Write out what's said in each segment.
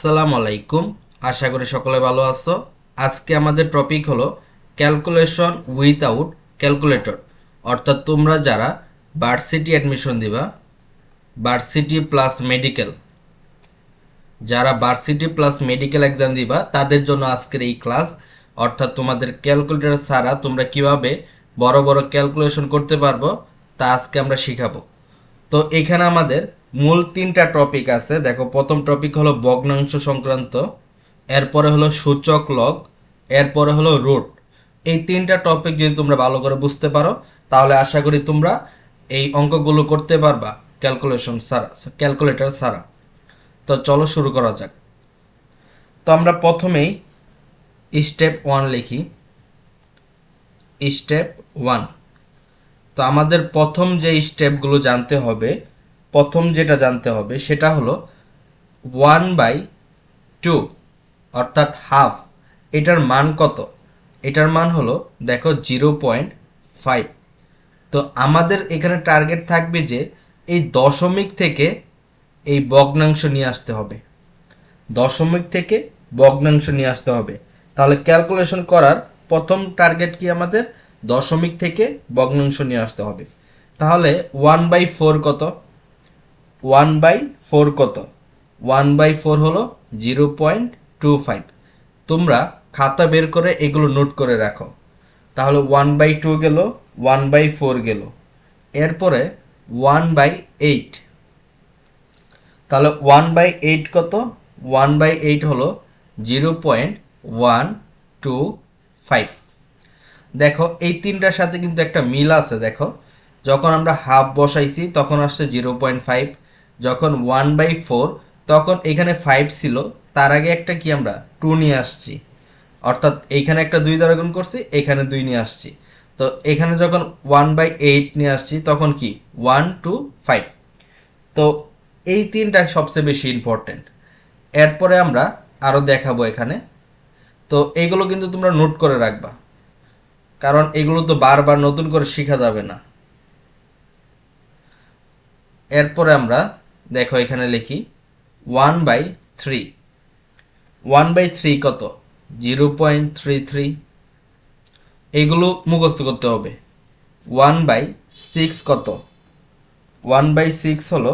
আসসালামু আলাইকুম। আশা করি সকলে ভালো আছো। আজকে আমাদের টপিক হলো ক্যালকুলেশন উইথআউট ক্যালকুলেটর অর্থাৎ তোমরা যারা ভার্সিটি অ্যাডমিশন দিবা ভার্সিটি প্লাস মেডিকেল যারা ভার্সিটি প্লাস মেডিকেল এক্সাম দিবা, তাদের জন্য আজকের এই ক্লাস অর্থাৎ তোমাদের ক্যালকুলেটর ছাড়া তোমরা কীভাবে বড় বড় ক্যালকুলেশন করতে পারব, তা আজকে আমরা শিখাবো। তো এখানে আমাদের মূল তিনটা টপিক আছে। দেখো, প্রথম টপিক হলো ভগ্নাংশ সংক্রান্ত, এরপরে হলো সূচক লগ, এরপরে হলো রুট। এই তিনটা টপিক যদি তোমরা ভালো করে বুঝতে পারো, তাহলে আশা করি তোমরা এই অঙ্কগুলো করতে পারবা ক্যালকুলেশন সারা ক্যালকুলেটর সারা তো চলো শুরু করা যাক। তো আমরা প্রথমেই স্টেপ ওয়ান লিখি। স্টেপ ওয়ান তো আমাদের প্রথম যে স্টেপগুলো জানতে হবে প্রথম যেটা জানতে হবে সেটা হলো ওয়ান বাই টু অর্থাৎ হাফ এটার মান কত? এটার মান হলো, দেখো জিরো পয়েন্ট ফাইভ তো আমাদের এখানে টার্গেট থাকবে যে এই দশমিক থেকে এই ভগ্নাংশ নিয়ে আসতে হবে। দশমিক থেকে ভগ্নাংশ নিয়ে আসতে হবে। তাহলে ক্যালকুলেশন করার প্রথম টার্গেট কি আমাদের? দশমিক থেকে ভগ্নাংশ নিয়ে আসতে হবে। তাহলে ওয়ান বাই ফোর কত? ওয়ান বাই ফোর কত? ওয়ান বাই ফোর হলো জিরো পয়েন্ট টু ফাইভ। তোমরা খাতা বের করে এগুলো নোট করে রাখো। তাহলে ওয়ান বাই টু গেল, ওয়ান বাই ফোর গেল। এরপরে ওয়ান বাই এইট। তাহলে ওয়ান বাই এইট কত? ওয়ান বাই এইট হলো zero point one two five. দেখো, এই তিনটার সাথে কিন্তু একটা মিল আছে, দেখো। যখন আমরা হাফ বসাইছি, তখন আসছে জিরো পয়েন্ট ফাইভ। যখন ওয়ান বাই ফোর তখন এখানে ফাইভ ছিল, তার আগে একটা কি আমরা টু নিয়ে আসছি। অর্থাৎ এইখানে একটা দুই দ্বারা গুণ করছি, এখানে দুই নিয়ে আসছি। তো এখানে যখন ওয়ান বাই এইট নিয়ে আসছি, তখন কি? ওয়ান টু ফাইভ তো এই তিনটা সবচেয়ে বেশি ইম্পর্টেন্ট এরপরে আমরা আরও দেখাবো এখানে। তো এইগুলো কিন্তু তোমরা নোট করে রাখবা। কারণ এগুলো তো বারবার নতুন করে শেখা যাবে না। এরপরে আমরা দেখো, এখানে লিখি one by three one by three কত? জিরো পয়েন্ট থ্রি থ্রি এগুলো মুখস্থ করতে হবে। ওয়ান বাই সিক্স কত? ওয়ান বাই সিক্স হলো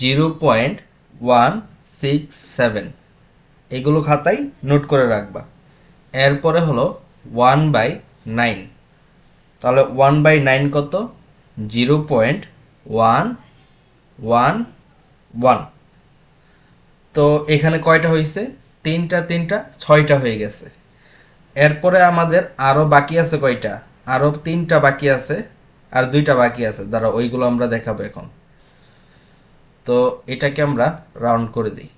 zero point one six seven এগুলো খাতায় নোট করে রাখবা। এরপরে হলো ওয়ান বাই নাইন তাহলে ওয়ান বাই নাইন কত? Zero point one one one তো এখানে কয়টা হয়েছে তিনটা তিনটা, ছয়টা হয়ে গেছে। এরপরে আমাদের আরও বাকি আছে কয়টা? আরও তিনটা বাকি আছে, আর দুইটা বাকি আছে। দাঁড়া ওইগুলো আমরা দেখাবো এখন। তো এটাকে আমরা রাউন্ড করে দিই।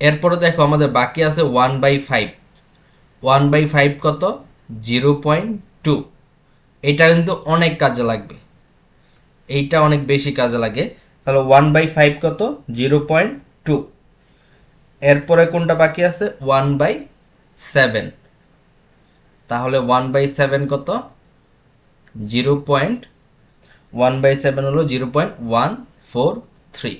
এরপরে দেখো আমাদের বাকি আছে one by five one by five কত? জিরো পয়েন্ট টু এটা কিন্তু অনেক কাজে লাগবে। এইটা অনেক বেশি কাজে লাগে। তাহলে ওয়ান বাই ফাইভ কত? জিরো পয়েন্ট টু এরপরে কোনটা বাকি আছে? ওয়ান বাই সেভেন তাহলে ওয়ান বাই সেভেন কত? Zero point one by seven হলো zero point one four three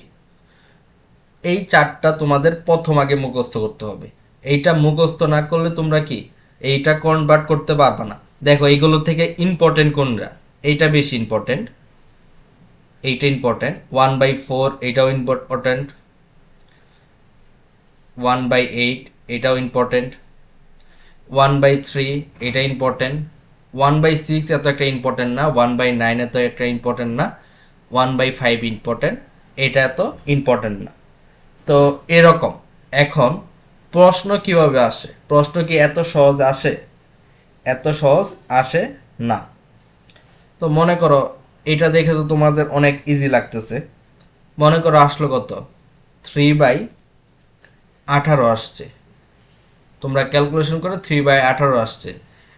এই চারটা তোমাদের প্রথম আগে মুখস্থ করতে হবে। এইটা মুখস্থ না করলে তোমরা কি? এইটা কনভার্ট করতে পারবে না। দেখো, এইগুলো থেকে ইম্পর্টেন্ট কোনরা? এইটা বেশি ইম্পর্টেন্ট এইটা ইম্পর্টেন্ট ওয়ান বাই ফোর এটাও ইম্পর্টেন্ট ওয়ান বাই এইট এটাও ইম্পর্টেন্ট ওয়ান বাই থ্রি এটা ইম্পর্টেন্ট ওয়ান বাই সিক্স এত একটা ইম্পর্টেন্ট না ওয়ান বাই নাইন এত একটা ইম্পর্টেন্ট না ওয়ান বাই ফাইভ ইম্পর্টেন্ট এটা এত ইম্পর্টেন্ট না। তো এরকম, এখন প্রশ্ন কীভাবে আসে? প্রশ্ন কি এত সহজ আসে? এত সহজ আসে না। তো মনে করো, এটা দেখে তো তোমাদের অনেক ইজি লাগতেছে। মনে করো আসলো কত? থ্রি বাই আঠারো আসছে। তোমরা ক্যালকুলেশন করে থ্রি বাই আঠারো আসছে।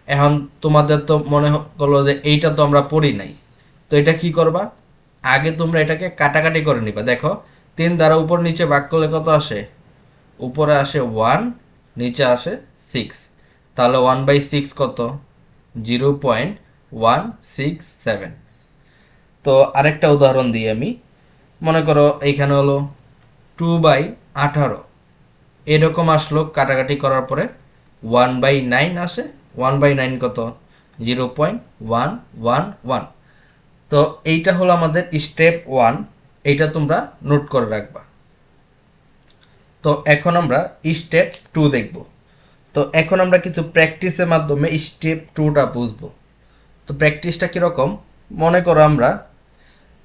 এখন তোমাদের তো মনে করল যে এইটা তো আমরা পড়ি নাই। তো এটা কি করবা? আগে তোমরা এটাকে কাটাকাটি করে নিবা। দেখো, তিন দ্বারা উপর নিচে ভাগ করলে কত আসে? উপরে আসে ওয়ান নিচে আসে সিক্স তাহলে ওয়ান বাই সিক্স কত? Zero point one six seven তো আরেকটা উদাহরণ দিই আমি। মনে করো এইখানে হলো টু বাই আঠারো। এরকম আসলো কাটাকাটি করার পরে ওয়ান বাই নাইন আসে। ওয়ান বাই নাইন কত? Zero point one one one তো এইটা হলো আমাদের স্টেপ ওয়ান এইটা তোমরা নোট করে রাখবা। তো এখন আমরা স্টেপ টু দেখব। তো এখন আমরা কিছু প্র্যাকটিসের মাধ্যমে স্টেপ টুটা বুঝব। তো প্র্যাকটিসটা কীরকম? মনে করো আমরা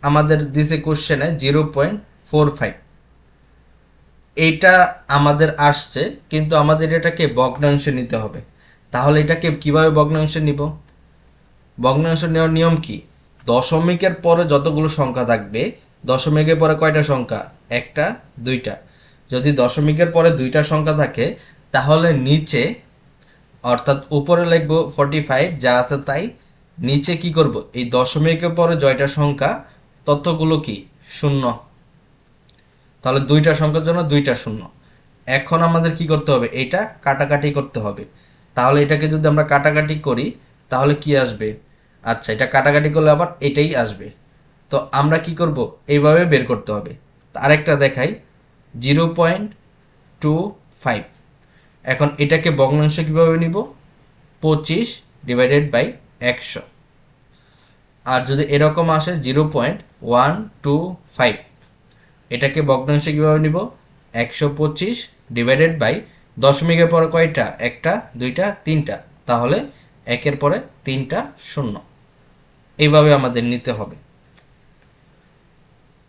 আমাদের দিছে কোশ্চেনে জিরো পয়েন্ট ফোর ফাইভ এইটা আমাদের আসছে, কিন্তু আমাদের এটাকে ভগ্নাংশে নিতে হবে। তাহলে এটাকে কীভাবে ভগ্নাংশে নিব? ভগ্নাংশ নেওয়ার নিয়ম কি? দশমিকের পরে যতগুলো সংখ্যা থাকবে, দশমিকের পরে কয়টা সংখ্যা? একটা, দুইটা। যদি দশমিকের পরে দুইটা সংখ্যা থাকে তাহলে নিচে, অর্থাৎ উপরে লিখব ফর্টি ফাইভ যা আছে তাই। নিচে কি করব? এই দশমিকের পরে জয়টা সংখ্যা, তথ্যগুলো কি? শূন্য। তাহলে দুইটা সংখ্যার জন্য দুইটা শূন্য। এখন আমাদের কি করতে হবে? এটা কাটাকাটি করতে হবে। তাহলে এটাকে যদি আমরা কাটাকাটি করি, তাহলে কি আসবে? আচ্ছা এটা কাটাকাটি করলে আবার এটাই আসবে। তো আমরা কি করব? এইভাবে বের করতে হবে। আরেকটা দেখাই। জিরো পয়েন্ট টু ফাইভ এখন এটাকে ভগ্নাংশ কীভাবে নিব? পঁচিশ ডিভাইডেড বাই একশো। আর যদি এরকম আসে zero point one two five, এটাকে ভগ্নাংশে কীভাবে নিব? একশো পঁচিশ ডিভাইডেড বাই দশমিকের পরে কয়টা? একটা, দুইটা, তিনটা। তাহলে একের পরে তিনটা শূন্য। এইভাবে আমাদের নিতে হবে।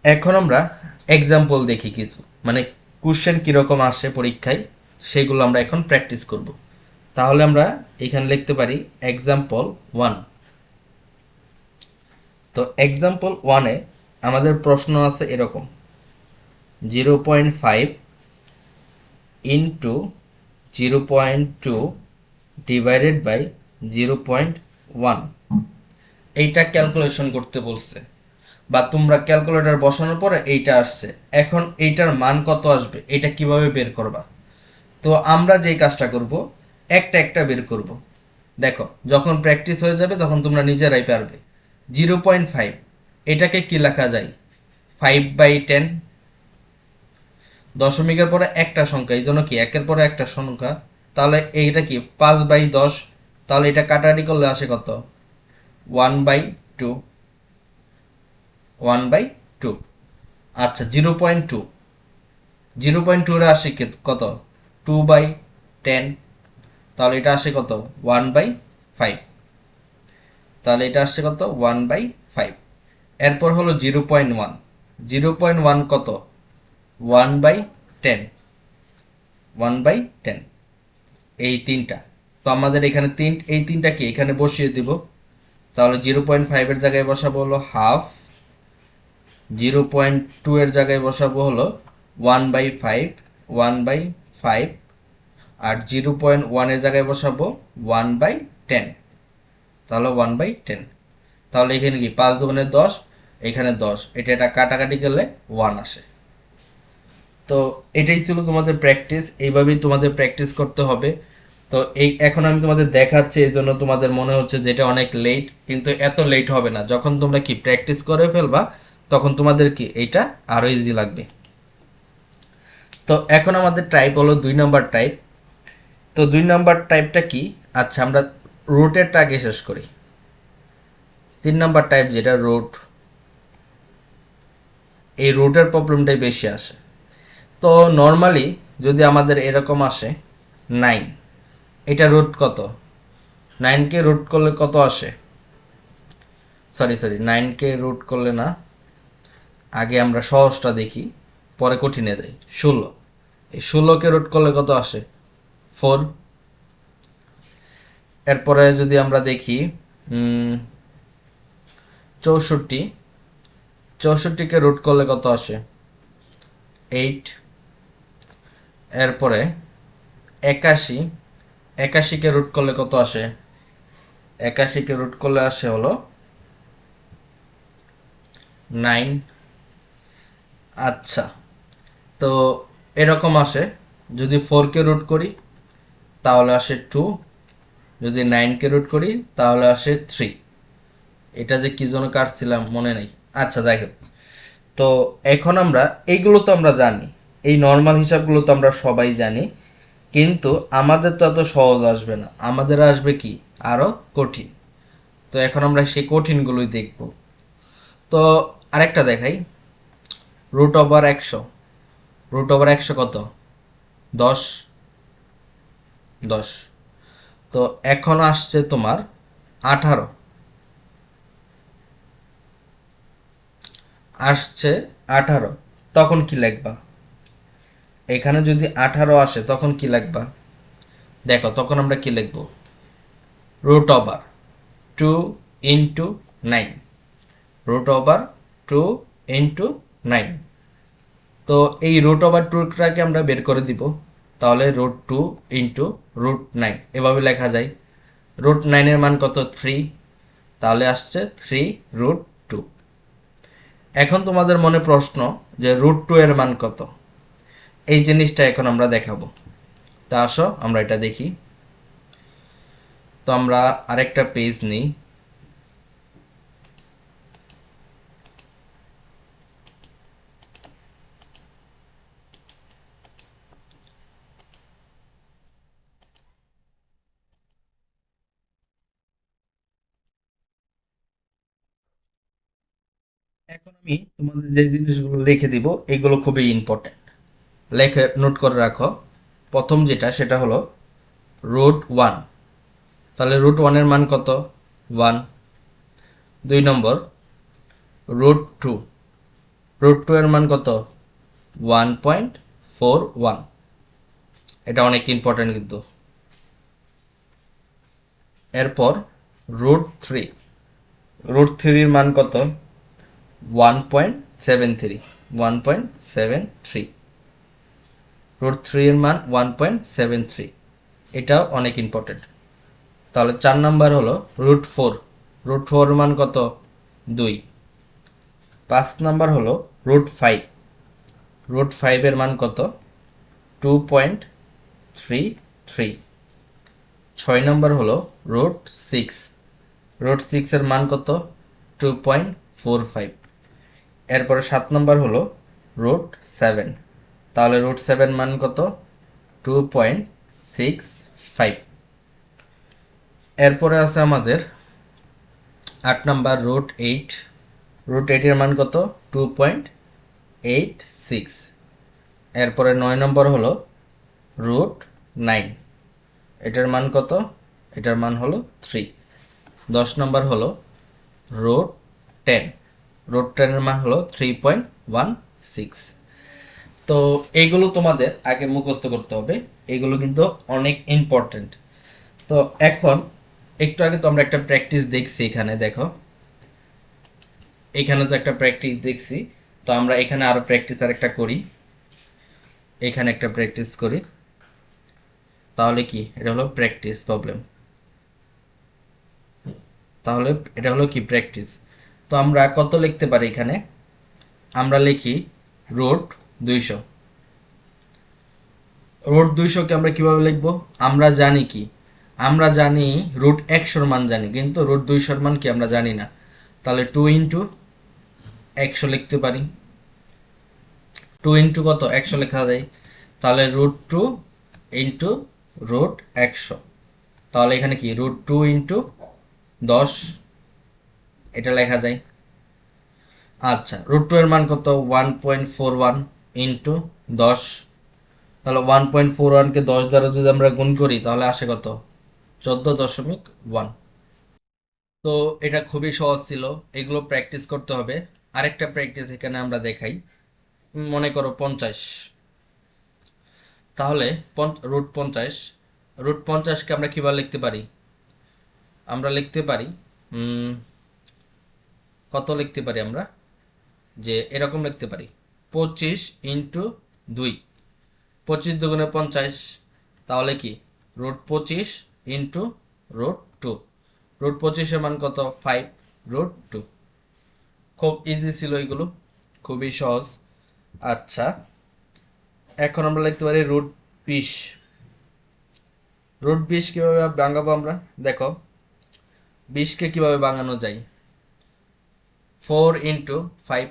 এখন আমরা এক্সাম্পল দেখি কিছু। মানে কোশ্চেন কীরকম আসে পরীক্ষায়? সেগুলো আমরা এখন প্র্যাকটিস করব। তাহলে আমরা এখানে লিখতে পারি এক্সাম্পল ওয়ান তো এক্সাম্পল ওয়ানে আমাদের প্রশ্ন আছে এরকম। Zero point five into zero point two divided by zero point one এইটা ক্যালকুলেশন করতে বলছে। বা তোমরা ক্যালকুলেটর বসানোর পরে এইটা আসছে। এখন এইটার মান কত আসবে? এটা কীভাবে বের করবা? তো আমরা যেই কাজটা করব, একটা একটা বের করব। দেখো, যখন প্র্যাকটিস হয়ে যাবে, তখন তোমরা নিজেরাই পারবে। জিরো পয়েন্ট ফাইভ এটাকে কি লেখা যায়? ফাইভ বাই টেন দশমিকের পরে একটা সংখ্যা, এই জন্য কি একের পরে একটা সংখ্যা? তাহলে এইটা কি, পাঁচ বাই দশ, তাহলে এটা কাটাকাটি করলে আসে কত? One by two one by two আচ্ছা zero point two zero point টুরে আসে কত? টু বাই টেন তাহলে এটা আসে কত? ওয়ান বাই ফাইভ তাহলে এটা আসছে কত? ওয়ান বাই ফাইভ এরপর হলো zero point one zero point one কত? One by ten one by ten এই তিনটা। তো আমাদের এখানে তিন, এই তিনটা কি? এখানে বসিয়ে দিব। তাহলে জিরো পয়েন্ট ফাইভের জায়গায় বসাবো হলো হাফ জিরো পয়েন্ট টু এর জায়গায় বসাবো হলো one by five one by five R zero point ওয়ানের জায়গায় বসাবো ওয়ান বাই টেন তাহলে ওয়ান বাই টেন তাহলে এখানে কি? পাঁচ দুগুণে দশ, এখানে দশ। এটা এটা কাটাকাটি গেলে ওয়ান আসে। তো এটাই ছিল তোমাদের প্র্যাকটিস এইভাবেই তোমাদের প্র্যাকটিস করতে হবে। তো এই এখন আমি তোমাদের দেখাচ্ছি, এই জন্য তোমাদের মনে হচ্ছে যে এটা অনেক লেট কিন্তু এত লেট হবে না। যখন তোমরা কি প্র্যাকটিস করে ফেলবা, তখন তোমাদের কি? এটা আরও ইজি লাগবে। তো এখন আমাদের টাইপ হলো দুই নাম্বার টাইপ তো দুই নাম্বার টাইপটা কি? আচ্ছা আমরা রুটেরটা আগে শেষ করি। তিন নাম্বার টাইপ যেটা রুট এই রুটের প্রবলেমটাই বেশি আসে। তো নর্মালি যদি আমাদের এরকম আসে নাইন এটা রুট কত? নাইনকে রুট করলে কত আসে? সরি সরি নাইনকে রুট করলে না। আগে আমরা সহজটা দেখি, পরে কঠিনে যাই। ষোলো। ষোলোকে রুট করলে কত আসে? ফোর। এরপরে যদি আমরা দেখি চৌষট্টি। চৌষট্টিকে রুট করলে কত আসে? এইট। এরপরে একাশি। একাশিকে রুট করলে কত আসে? একাশিকে রুট করলে আসে হলো নাইন। আচ্ছা তো এরকম আসে, যদি ফোরকে রুট করি, তাহলে আসে টু যদি নাইনকে রুট করি, তাহলে আসে থ্রি এটা যে কি জন্য কাটছিলাম, মনে নেই। আচ্ছা যাই হোক। তো এখন আমরা এইগুলো তো আমরা জানি, এই নর্মাল হিসাবগুলো তো আমরা সবাই জানি, কিন্তু আমাদের তো এত সহজ আসবে না। আমাদের আসবে কি? আরও কঠিন। তো এখন আমরা সেই কঠিনগুলোই দেখব। তো আরেকটা দেখাই। রুট ওভার একশো। রুট ওভার একশো কত? দশ। দশ। তো এখন আসছে তোমার আঠারো। আসছে আঠারো। তখন কি লিখবা? এখানে যদি আঠারো আসে, তখন কি লিখবা? দেখো, তখন আমরা কি লিখব? Root over two into nine root over two into nine তো এই রুট ওভার টুটাকে আমরা বের করে দিব। তাহলে root two into root nine এভাবে লেখা যায়। রুট নাইনের মান কত? থ্রি তাহলে আসছে থ্রি রুট টু এখন তোমাদের মনে প্রশ্ন যে রুট টু এর মান কত? এই জিনিসটা এখন আমরা দেখাবো। তা আসো, আমরা এটা দেখি। তো আমরা আরেকটা পেজ নিই এখন আমি তোমাদের যে জিনিসগুলো লিখে দিব, এগুলো খুবই ইম্পর্টেন্ট লেখে নোট করে রাখো। প্রথম যেটা, সেটা হলো রুট ওয়ান তাহলে রুট ওয়ানের মান কত? ওয়ান দুই নম্বর রুট টু রুট টু এর মান কত? ওয়ান পয়েন্ট ফোর ওয়ান এটা অনেক ইম্পর্টেন্ট কিন্তু। এরপর রুট থ্রি রুট থ্রির মান কত? One point seven three one point seven three root three এর মান ওয়ান পয়েন্ট সেভেন থ্রি এটাও অনেক ইম্পর্টেন্ট তাহলে চার নাম্বার হলো রুট ফোর রুট ফোর মান কত? দুই। পাঁচ নাম্বার হলো রুট ফাইভ রুট ফাইভের মান কত? টু পয়েন্ট থ্রি থ্রি ছয় নম্বর হলো রুট সিক্স রুট সিক্সের মান কত? টু পয়েন্ট ফোর ফাইভ এরপরে সাত নম্বর হলো রুট সেভেন। তাহলে রুট সেভেন মান কত? টু পয়েন্ট সিক্স ফাইভ এরপরে আছে আমাদের আট নাম্বার রুট এইট। রুট এইটের মান কত? টু পয়েন্ট এইট সিক্স এরপরে নয় নম্বর হলো রুট নাইন। এটার মান কত? এটার মান হলো থ্রি দশ নম্বর হলো রুট টেন। রুট ট্রেনের মান হলো থ্রি পয়েন্ট ওয়ান সিক্স তো এইগুলো তোমাদের আগে মুখস্থ করতে হবে। এগুলো কিন্তু অনেক ইম্পর্টেন্ট তো এখন একটু আগে তো আমরা একটা প্র্যাকটিস দেখছি এখানে, দেখো। এখানে তো একটা প্র্যাকটিস দেখছি। তো আমরা এখানে আরও প্র্যাকটিস আর একটা করি। এখানে একটা প্র্যাকটিস করি। তাহলে কি? এটা হলো প্র্যাকটিস প্রবলেম তাহলে এটা হলো কি? প্র্যাকটিস তো আমরা কত লিখতে পারি এখানে? আমরা লিখি রুট দুইশো। রুট দুইশোকে আমরা কীভাবে লিখব? আমরা জানি কি? আমরা জানি রুট একশোর মান জানি, কিন্তু রুট দুইশোর মান কি আমরা জানি না। তাহলে টু ইন্টু একশো লিখতে পারি। টু ইন্টু কত? একশো লেখা যায়। তাহলে রুট টু ইন্টু রুট একশো। তাহলে এখানে কি? রুট টু ইন্টু দশ এটা লেখা যায়। আচ্ছা রুট টু এর মান কত? One point four one into দশ। তাহলে ওয়ান পয়েন্ট ফোর ওয়ানকে দশ দ্বারা যদি আমরা গুণ করি, তাহলে আসে কত? চোদ্দ দশমিক ওয়ান তো এটা খুবই সহজ ছিল, এগুলো প্র্যাকটিস করতে হবে। আরেকটা প্র্যাকটিস এখানে আমরা দেখাই। মনে করো পঞ্চাশ। তাহলে রুট পঞ্চাশ। রুট পঞ্চাশকে আমরা কীভাবে লিখতে পারি? আমরা লিখতে পারি কত লিখতে পারি আমরা? যে এরকম লিখতে পারি। পঁচিশ ইন্টু দুই। পঁচিশ দুগুণে পঞ্চাশ, তাহলে কি? রুট পঁচিশ ইন্টু রুট টু। রুট পঁচিশের মান কত? Five, root two. খুব ইজি ছিল এগুলো। খুবই সহজ। আচ্ছা এখন আমরা লিখতে পারি রুট বিশ। রুট বিশ কীভাবে ভাঙাবো আমরা? দেখো, বিশকে কীভাবে ভাঙানো যায়? Four into five,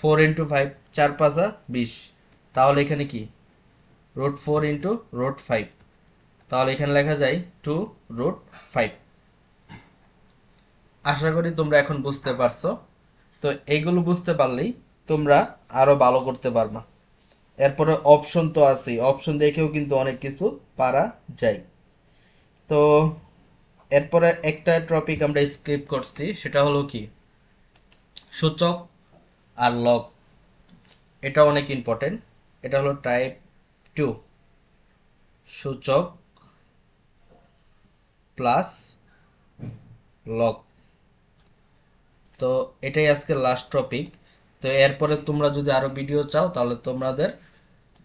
four into five, চার পাঁচা বিশ। তাহলে এখানে কি? Root four into root five. তাহলে এখানে লেখা যায় টু রুট ফাইভ। আশা করি তোমরা এখন বুঝতে পারছ। তো এইগুলো বুঝতে পারলেই তোমরা আরও ভালো করতে পারবা। এরপরে অপশন তো আছেই। অপশন দেখেও কিন্তু অনেক কিছু পারা যায়। তো এরপরে একটা টপিক আমরা স্কিপ করছি, সেটা হলো কি? সূচক আর লগ এটা অনেক ইম্পর্টেন্ট এটা হলো টাইপ টু সূচক প্লাস লগ তো এটাই আজকে লাস্ট টপিক তো এরপরে তোমরা যদি আরও ভিডিও চাও, তাহলে তোমাদের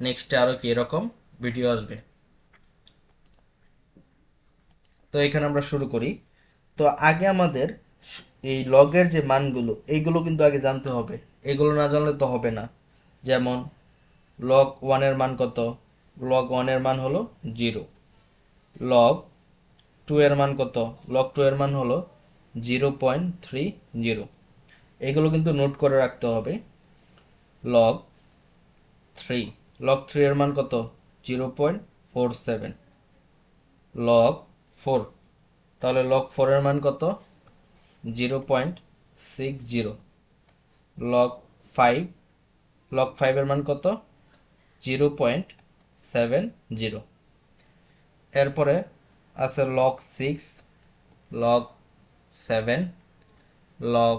নেক্সটে আরও কি এরকম ভিডিও আসবে। তো এখানে আমরা শুরু করি। তো আগে আমাদের এই লগের যে মানগুলো, এইগুলো কিন্তু আগে জানতে হবে। এগুলো না জানলে তো হবে না। যেমন লগ ওয়ানের মান কত? লগ ওয়ানের মান হলো জিরো লগ টু এর মান কত? লগ টু এর মান হলো জিরো পয়েন্ট থ্রি জিরো এগুলো কিন্তু নোট করে রাখতে হবে। লগ থ্রি লগ থ্রি এর মান কত? Zero point four seven log four তাহলে লগ ফোরের মান কত? Zero point six zero log five log ফাইভের মান কত? জিরো পয়েন্ট সেভেন জিরো এরপরে আছে log six log seven log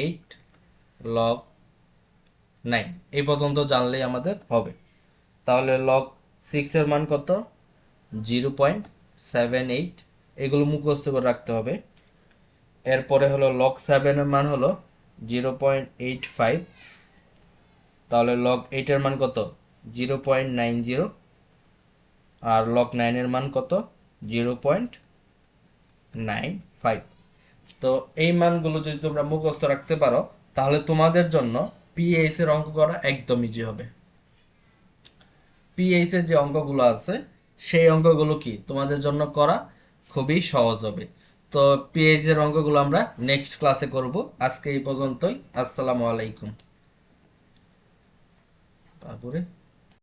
eight log nine এই পর্যন্ত জানলেই আমাদের হবে। তাহলে লগ সিক্সের মান কত? জিরো পয়েন্ট সেভেন এইট এগুলো মুখস্থ করে রাখতে হবে। এরপরে হলো লক সেভেনের মান হলো জিরো পয়েন্ট এইট ফাইভ তাহলে লক এইটের মান কত? জিরো পয়েন্ট নাইন জিরো আর লক নাইনের মান কত? জিরো পয়েন্ট নাইন ফাইভ তো এই মানগুলো যদি তোমরা মুখস্থ রাখতে পারো, তাহলে তোমাদের জন্য পিএইচ এর অঙ্ক করা একদম ইজি হবে। পিএইচ এর যে অঙ্কগুলো আছে সেই অঙ্কগুলো কি তোমাদের জন্য করা খুবই সহজ হবে। তো পিএইচ এর অঙ্কগুলো আমরা নেক্সট ক্লাসে করব। আজকে এই পর্যন্তই। আসসালামু আলাইকুম। বাবুরে